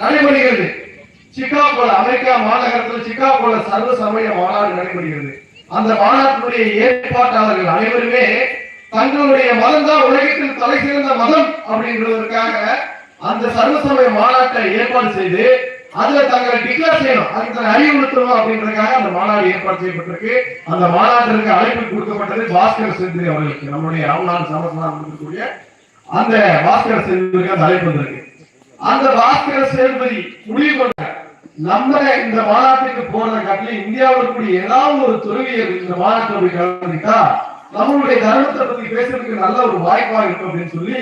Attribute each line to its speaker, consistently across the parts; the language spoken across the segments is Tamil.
Speaker 1: நடைபெறுகிறது. சிகாகோல அமெரிக்கா மாநகரத்தில் சிகாகோல சர்வ சமய மாநாடு நடைபெறுகிறது. அந்த மாநாட்டினுடைய ஏற்பாட்டாளர்கள் அனைவருமே தங்களுடைய மதம் தான் உலகத்தில் தலை சிறந்த மதம் அப்படின்றதற்காக அந்த சர்வ சமய மாநாட்டை ஏற்பாடு செய்து அதுல தங்களை டிக்ளேர் செய்யணும். அதுக்கு தங்களை அறிவுறுத்தணும் அப்படின்றதுக்காக அந்த மாநாடு ஏற்பாடு செய்யப்பட்டிருக்கு. அந்த மாநாட்டிற்கு அழைப்பு கொடுக்கப்பட்டது பாஸ்கர் செந்திரி அவர்களுக்கு. நம்முடைய ஆம்நாள் சமஸ்தான் இருக்கக்கூடிய அந்த பாஸ்கர் செந்திரிக்கு அந்த அழைப்பு வந்திருக்கு. அந்த பாஸ்கர சேதுபதி முடிவு கொண்டார் நம்ம இந்த மாநாட்டுக்கு போறதை கட்டில இந்தியாவில் இருக்கக்கூடிய ஏதாவது ஒரு துறவியர் இந்த மாநாட்டில் போய் நம்மளுடைய தர்மத்தை பத்தி பேசுறதுக்கு நல்ல ஒரு வாய்ப்பா இருக்கும் அப்படின்னு சொல்லி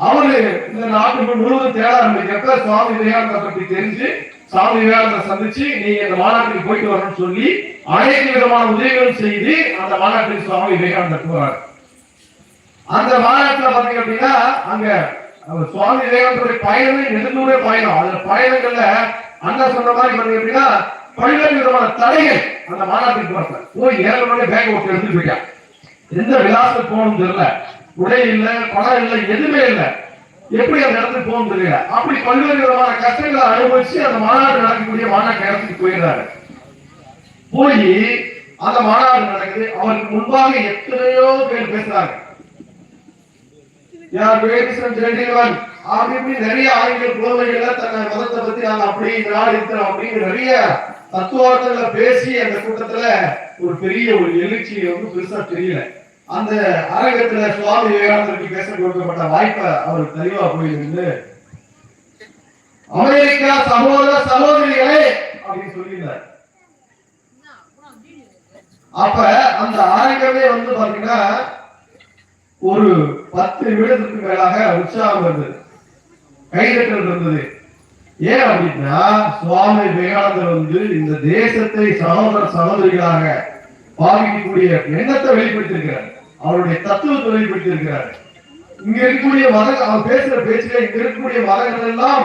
Speaker 1: அவரு இந்த நாட்டு முழுவதும் தேட ஆரம்பிக்கிறப்ப சுவாமி விவேகானந்தரை பத்தி தெரிஞ்சு சுவாமி விவேகானந்தர் சந்திச்சு நீங்க இந்த மாநாட்டுக்கு போயிட்டு வரணும்னு சொல்லி அனைத்து விதமான உதவிகளும் செய்து அந்த மாநாட்டில் சுவாமி விவேகானந்தர் போறாரு. அந்த மாநாட்டுல பாத்தீங்க அப்படின்னா அங்க அவர் சுவாமி விவேகானந்தருடைய பயணமே நெடுந்தூரே பயணம். அந்த பயணங்கள்ல அண்ணா சொன்ன மாதிரி பண்ணி அப்படின்னா பல்வேறு விதமான தடைகள் அந்த மாநாட்டுக்கு வரல போய் ஏறணுடைய பேக் ஒட்டி எடுத்துட்டு போயிட்டான் எந்த விலாசத்துக்கு போகணும்னு தெரியல. உடை இல்லை பணம் இல்லை எதுவுமே இல்லை. எப்படி அந்த இடத்துக்கு போகணும் தெரியல. அப்படி பல்வேறு விதமான கஷ்டங்களை அனுபவிச்சு அந்த மாநாடு நடக்கக்கூடிய மாநாட்டு இடத்துக்கு போயிடுறாரு. போய் அந்த மாநாடு நடக்குது. அவருக்கு முன்பாக எத்தனையோ பேர் பேசுறாங்க. யார் வேடிசன் ஜெண்டில்வன் அப்படி நிறைய ஆங்கில புலமைகள்ல தன்னை மதத்தை பத்தி நாங்க அப்படி இந்த இருக்கிறோம் நிறைய தத்துவார்த்தங்களை பேசி அந்த கூட்டத்துல ஒரு பெரிய ஒரு எழுச்சி வந்து பெருசா தெரியல. அந்த அரங்கத்துல சுவாமி விவேகானந்தருக்கு பேச கொடுக்கப்பட்ட வாய்ப்பை அவர் தெளிவா போயிருந்து அமெரிக்கா சகோதர சகோதரிகளே அப்படின்னு சொல்லியிருந்தார். அப்ப அந்த ஆரங்கமே வந்து பாத்தீங்கன்னா ஒரு பத்து நிமிடத்துக்கு மேலாக உற்சாகம் இருந்தது. கைதட்டல் இருந்தது. ஏன் அப்படின்னா சுவாமி விவேகானந்தர் வந்து இந்த தேசத்தை சகோதர சகோதரிகளாக பாவிக்கக்கூடிய எண்ணத்தை வெளிப்படுத்திருக்கிறார் அவருடைய தத்துவத்தை வெளிப்படுத்தியிருக்கிறார். இங்க இருக்கக்கூடிய மத அவர் பேசுற பேச்சுல இங்க இருக்கக்கூடிய மதங்கள் எல்லாம்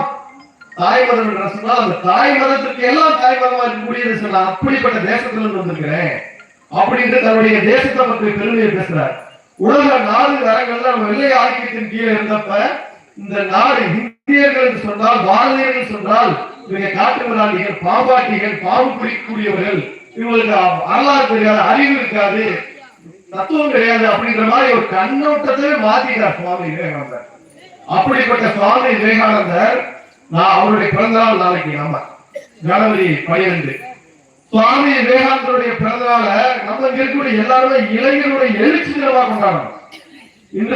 Speaker 1: தாய் மதம் என்று சொன்னால் அந்த தாய் மதத்துக்கு எல்லாம் தாய் மதமா இருக்கக்கூடியது சொன்னா அப்படிப்பட்ட தேசத்துல இருந்து வந்திருக்கிறேன். அப்படின்ட்டு தன்னுடைய தேசத்தை பற்றி பெருமையை பேசுறாரு. உலக நாடு நரங்கள்ல நம்ம வெள்ளை ஆக்கியத்தின் கீழே இருந்தப்ப இந்த நாடு இந்தியர்கள் என்று சொன்னால் பாரதியர்கள் சொன்னால் இவங்க காட்டு பாம்பாட்டிகள் பாம்பு பிடிக்கக்கூடியவர்கள். இவங்களுக்கு வரலாறு தெரியாது அறிவு இருக்காது. தத்துவம் கிடையாது அப்படின்ற மாதிரி ஒரு கண்ணோட்டத்தை மாத்திட்டார் சுவாமி விவேகானந்தர். அப்படிப்பட்ட சுவாமி விவேகானந்தர் நான் அவருடைய பிறந்த நாள் நாளைக்கு ஆமா ஜனவரி பனிரெண்டு சுவாமி விவேகானந்தருடைய பிறந்த இருக்கக்கூடிய எல்லாருமே இளைஞர்களுடைய எழுச்சி தினமா கொண்டாடணும். இன்றைக்கு